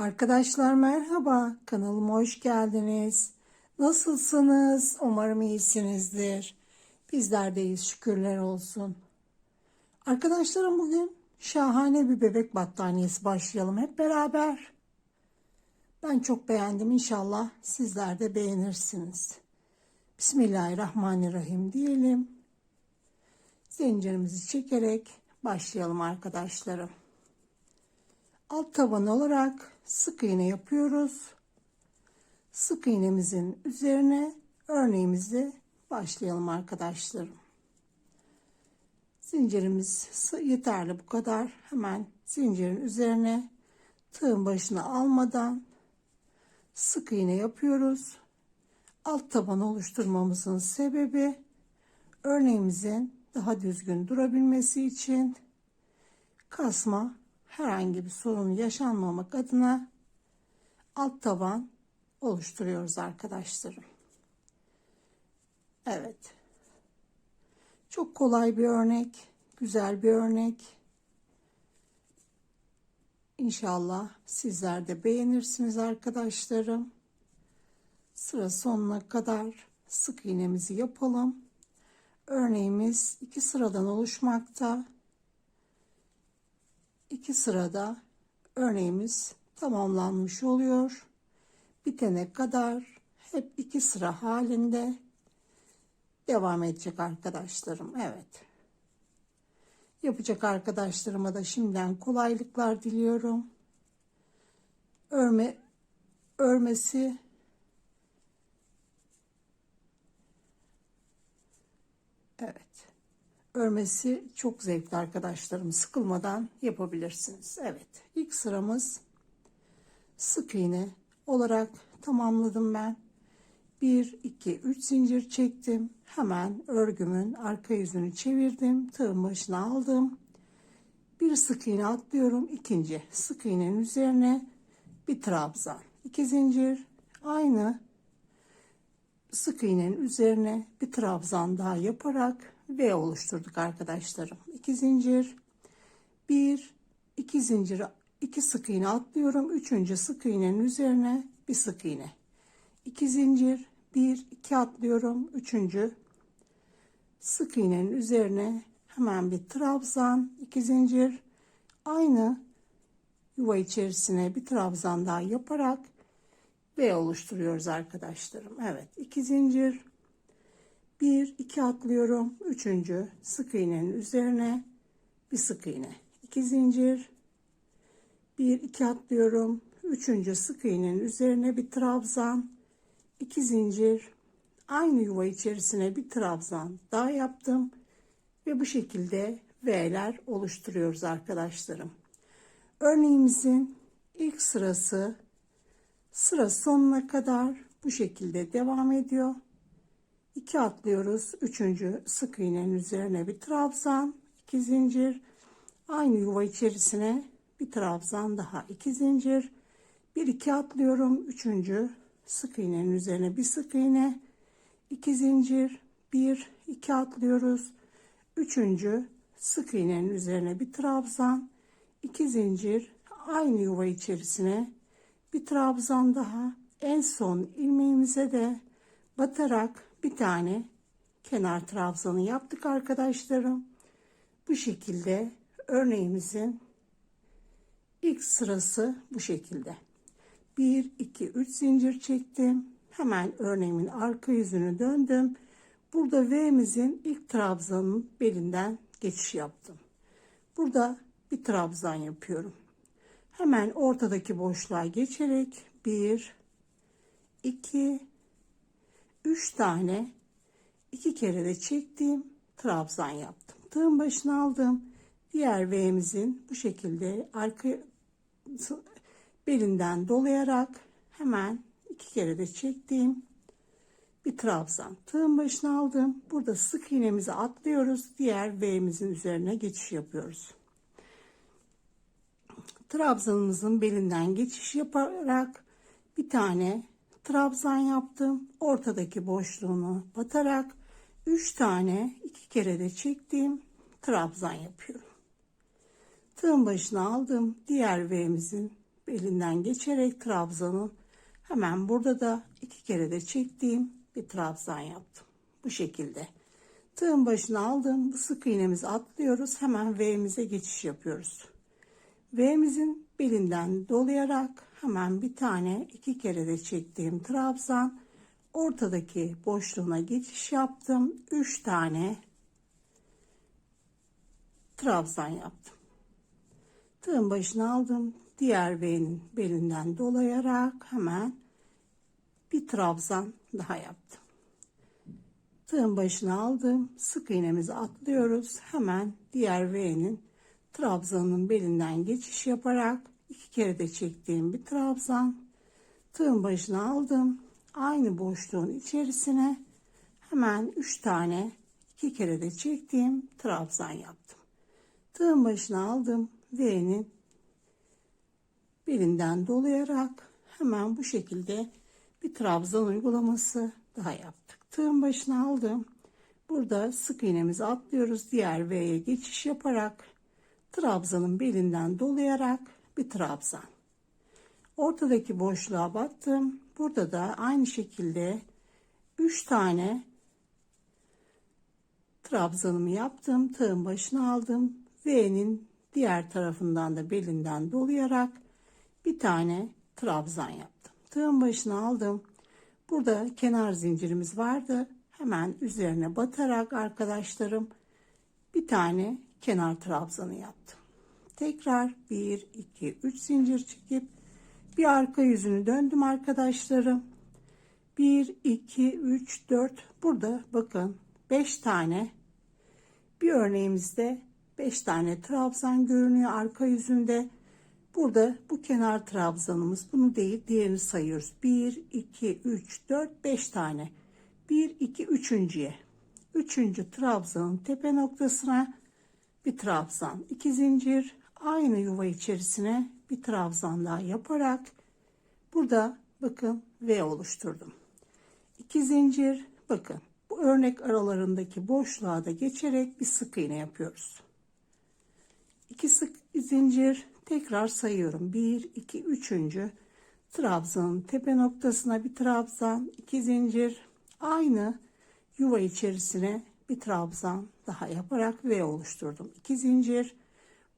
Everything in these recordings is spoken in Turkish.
Arkadaşlar merhaba, kanalıma hoş geldiniz. Nasılsınız? Umarım iyisinizdir. Bizler deyiz, şükürler olsun. Arkadaşlarım bugün şahane bir bebek battaniyesi başlayalım hep beraber. Ben çok beğendim inşallah sizler de beğenirsiniz. Bismillahirrahmanirrahim diyelim. Zincirimizi çekerek başlayalım arkadaşlarım. Alt taban olarak sık iğne yapıyoruz. Sık iğnemizin üzerine örneğimizi başlayalım arkadaşlarım. Zincirimiz yeterli bu kadar. Hemen zincirin üzerine tığın başına almadan sık iğne yapıyoruz. Alt taban oluşturmamızın sebebi örneğimizin daha düzgün durabilmesi için kasma herhangi bir sorun yaşanmamak adına alt taban oluşturuyoruz arkadaşlarım. Evet. Çok kolay bir örnek, güzel bir örnek. İnşallah sizler de beğenirsiniz arkadaşlarım. Sıra sonuna kadar sık iğnemizi yapalım. Örneğimiz iki sıradan oluşmakta. İki sırada örneğimiz tamamlanmış oluyor. Bitene kadar hep iki sıra halinde devam edecek arkadaşlarım. Evet. Yapacak arkadaşlarıma da şimdiden kolaylıklar diliyorum. Örme örmesi Evet. Örmesi çok zevkli arkadaşlarım. Sıkılmadan yapabilirsiniz. Evet. İlk sıramız sık iğne olarak tamamladım ben. 1, 2, 3 zincir çektim. Hemen örgümün arka yüzünü çevirdim. Tığın başına aldım. Bir sık iğne atlıyorum. ikinci sık iğnenin üzerine bir trabzan. 2 zincir aynı sık iğnenin üzerine bir trabzan daha yaparak V oluşturduk arkadaşlarım. 2 zincir, 1, 2 zincir, 2 sık iğne atlıyorum. Üçüncü sık iğnenin üzerine bir sık iğne. 2 zincir, 1, 2 atlıyorum. Üçüncü sık iğnenin üzerine hemen bir trabzan, 2 zincir, aynı yuva içerisine bir trabzan daha yaparak V oluşturuyoruz arkadaşlarım. Evet, 2 zincir, 1 2 atlıyorum. Üçüncü sık iğnenin üzerine bir sık iğne. 2 zincir. 1 2 atlıyorum. Üçüncü sık iğnenin üzerine bir trabzan. 2 zincir. Aynı yuva içerisine bir trabzan daha yaptım ve bu şekilde V'ler oluşturuyoruz arkadaşlarım. Örneğimizin ilk sırası sıra sonuna kadar bu şekilde devam ediyor. 2 atlıyoruz. Üçüncü sık iğnenin üzerine bir trabzan, 2 zincir. Aynı yuva içerisine bir trabzan daha 2 zincir. 1 2 atlıyorum. Üçüncü sık iğnenin üzerine bir sık iğne, 2 zincir. 1 2 atlıyoruz. Üçüncü sık iğnenin üzerine bir trabzan, 2 zincir. Aynı yuva içerisine bir trabzan daha. En son ilmeğimize de batarak bir tane kenar trabzanı yaptık arkadaşlarım. Bu şekilde örneğimizin ilk sırası bu şekilde. 1 2 3 zincir çektim. Hemen örneğimin arka yüzünü döndüm. Burada V'mizin ilk trabzanın belinden geçiş yaptım. Burada bir trabzan yapıyorum. Hemen ortadaki boşluğa geçerek 1 2 3 tane iki kere de çektiğim trabzan yaptım. Tığın başına aldım. Diğer V'mizin bu şekilde arka belinden dolayarak hemen iki kere de çektiğim bir trabzan. Tığın başına aldım. Burada sık iğnemizi atlıyoruz. Diğer V'mizin üzerine geçiş yapıyoruz. Trabzanımızın belinden geçiş yaparak bir tane trabzan yaptım. Ortadaki boşluğunu batarak 3 tane iki kere de çektiğim trabzan yapıyorum. Tığın başına aldım. Diğer V'mizin belinden geçerek trabzanın hemen burada da iki kere de çektiğim bir trabzan yaptım. Bu şekilde. Tığın başına aldım. Bu sık iğnemizi atlıyoruz. Hemen V'mize geçiş yapıyoruz. V'mizin belinden dolayarak hemen bir tane iki kere de çektiğim trabzan ortadaki boşluğuna geçiş yaptım. Üç tane trabzan yaptım. Tığın başına aldım. Diğer V'nin belinden dolayarak hemen bir trabzan daha yaptım. Tığın başına aldım. Sık iğnemizi atlıyoruz. Hemen diğer V'nin trabzanın belinden geçiş yaparak iki kere de çektiğim bir trabzan. Tığın başına aldım. Aynı boşluğun içerisine hemen 3 tane iki kere de çektiğim trabzan yaptım. Tığın başına aldım. V'nin belinden dolayarak hemen bu şekilde bir trabzan uygulaması daha yaptık. Tığın başına aldım. Burada sık iğnemizi atlıyoruz. Diğer V'ye geçiş yaparak trabzanın belinden dolayarak bir trabzan. Ortadaki boşluğa battım. Burada da aynı şekilde 3 tane trabzanımı yaptım. Tığın başına aldım. V'nin diğer tarafından da belinden dolayarak bir tane trabzan yaptım. Tığın başına aldım. Burada kenar zincirimiz vardı. Hemen üzerine batarak arkadaşlarım bir tane kenar trabzanı yaptım. Tekrar 1 2 3 zincir çekip bir arka yüzünü döndüm arkadaşlarım. 1 2 3 4 burada bakın 5 tane bir örneğimizde 5 tane trabzan görünüyor arka yüzünde. Burada bu kenar trabzanımız bunu değil diğerini sayıyoruz. 1, 2, 3, 4, 5 tane. 1, 2, üçüncüye. Üçüncü trabzanın tepe noktasına bir trabzan. 2 zincir aynı yuva içerisine bir trabzan daha yaparak burada bakın V oluşturdum. 2 zincir bakın bu örnek aralarındaki boşluğa da geçerek bir sık iğne yapıyoruz. 2 sık zincir tekrar sayıyorum. 1 2 3. trabzanın tepe noktasına bir trabzan, 2 zincir aynı yuva içerisine bir trabzan daha yaparak V oluşturdum. 2 zincir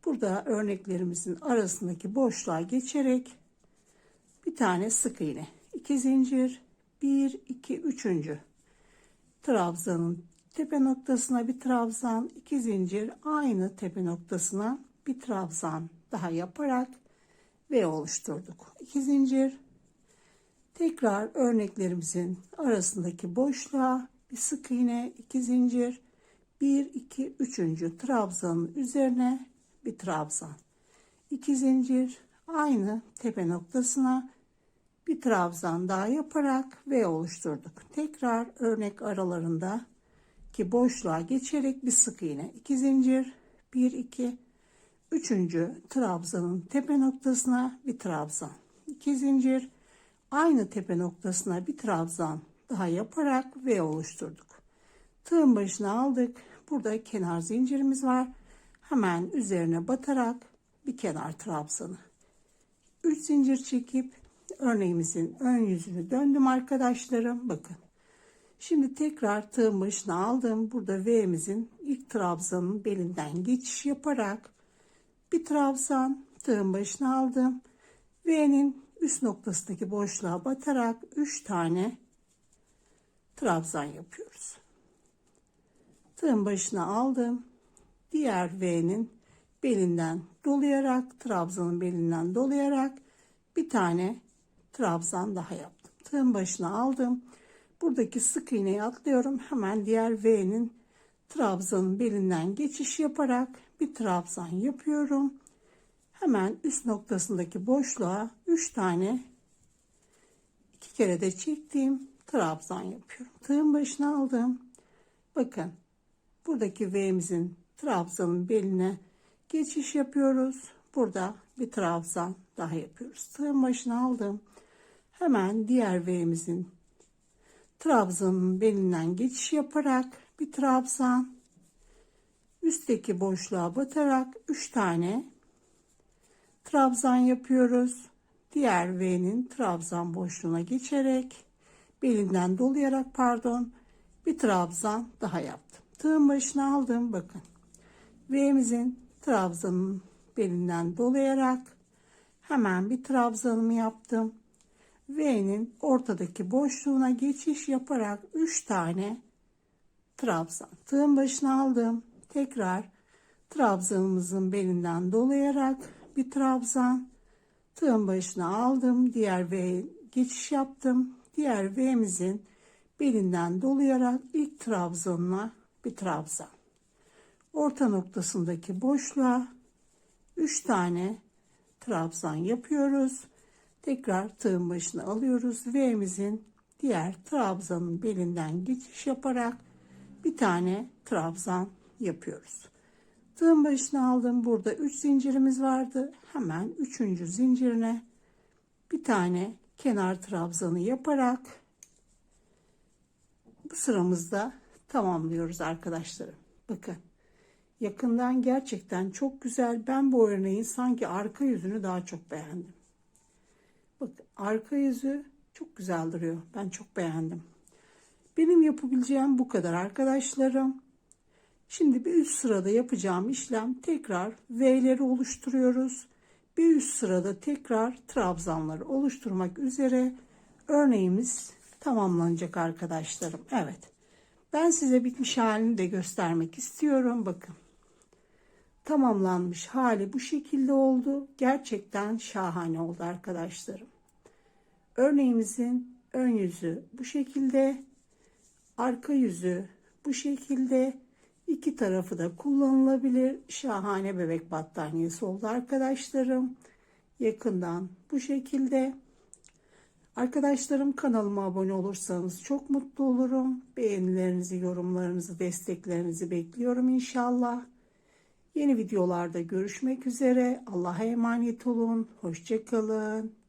burada örneklerimizin arasındaki boşluğa geçerek bir tane sık iğne. 2 zincir 1 2 3. trabzanın tepe noktasına bir trabzan, 2 zincir aynı tepe noktasına bir trabzan daha yaparak V oluşturduk. 2 zincir tekrar örneklerimizin arasındaki boşluğa bir sık iğne 2 zincir 1 2 3. trabzanın üzerine bir trabzan 2 zincir aynı tepe noktasına bir trabzan daha yaparak V oluşturduk. Tekrar örnek aralarında ki boşluğa geçerek bir sık iğne 2 zincir 1 2 Üçüncü trabzanın tepe noktasına bir trabzan. iki zincir aynı tepe noktasına bir trabzan daha yaparak V oluşturduk. Tığın başına aldık. Burada kenar zincirimiz var. Hemen üzerine batarak bir kenar trabzanı. 3 zincir çekip örneğimizin ön yüzünü döndüm arkadaşlarım. Bakın. Şimdi tekrar tığın başına aldım. Burada V'mizin ilk trabzanın belinden geçiş yaparak bir trabzan tığın başına aldım. V'nin üst noktasındaki boşluğa batarak 3 tane trabzan yapıyoruz. Tığın başına aldım. Diğer V'nin belinden dolayarak, trabzanın belinden dolayarak bir tane trabzan daha yaptım. Tığın başına aldım. Buradaki sık iğneyi atlıyorum. Hemen diğer V'nin trabzanın belinden geçiş yaparak bir trabzan yapıyorum. Hemen üst noktasındaki boşluğa 3 tane iki kere de çektiğim trabzan yapıyorum. Tığın başına aldım. Bakın buradaki V'mizin trabzanın beline geçiş yapıyoruz. Burada bir trabzan daha yapıyoruz. Tığın başına aldım. Hemen diğer V'mizin trabzanın belinden geçiş yaparak bir trabzan üstteki boşluğa batarak 3 tane trabzan yapıyoruz. diğer V'nin trabzan boşluğuna geçerek belinden dolayarak pardon bir trabzan daha yaptım. Tığın başına aldım bakın. V'mizin trabzanın belinden dolayarak hemen bir trabzanımı yaptım. V'nin ortadaki boşluğuna geçiş yaparak 3 tane trabzan. Tığın başına aldım. Tekrar trabzanımızın belinden dolayarak bir trabzan. Tığın başına aldım. Diğer V geçiş yaptım. Diğer V'mizin belinden dolayarak ilk trabzanına bir trabzan. Orta noktasındaki boşluğa 3 tane trabzan yapıyoruz. Tekrar tığın başına alıyoruz. V'mizin diğer trabzanın belinden geçiş yaparak bir tane trabzan yapıyoruz. Tığın başına aldım. Burada 3 zincirimiz vardı. Hemen 3. zincirine bir tane kenar trabzanı yaparak bu sıramızda tamamlıyoruz arkadaşlarım. Bakın yakından gerçekten çok güzel. Ben bu örneğin sanki arka yüzünü daha çok beğendim. Bakın arka yüzü çok güzel duruyor. Ben çok beğendim. Benim yapabileceğim bu kadar arkadaşlarım. Şimdi bir üst sırada yapacağım işlem tekrar V'leri oluşturuyoruz. Bir üst sırada tekrar trabzanları oluşturmak üzere örneğimiz tamamlanacak arkadaşlarım. Evet. Ben size bitmiş halini de göstermek istiyorum. Bakın. Tamamlanmış hali bu şekilde oldu. Gerçekten şahane oldu arkadaşlarım. Örneğimizin ön yüzü bu şekilde. Arka yüzü bu şekilde. İki tarafı da kullanılabilir. Şahane bebek battaniyesi oldu arkadaşlarım. Yakından bu şekilde. Arkadaşlarım kanalıma abone olursanız çok mutlu olurum. Beğenilerinizi, yorumlarınızı, desteklerinizi bekliyorum inşallah. Yeni videolarda görüşmek üzere. Allah'a emanet olun. Hoşçakalın.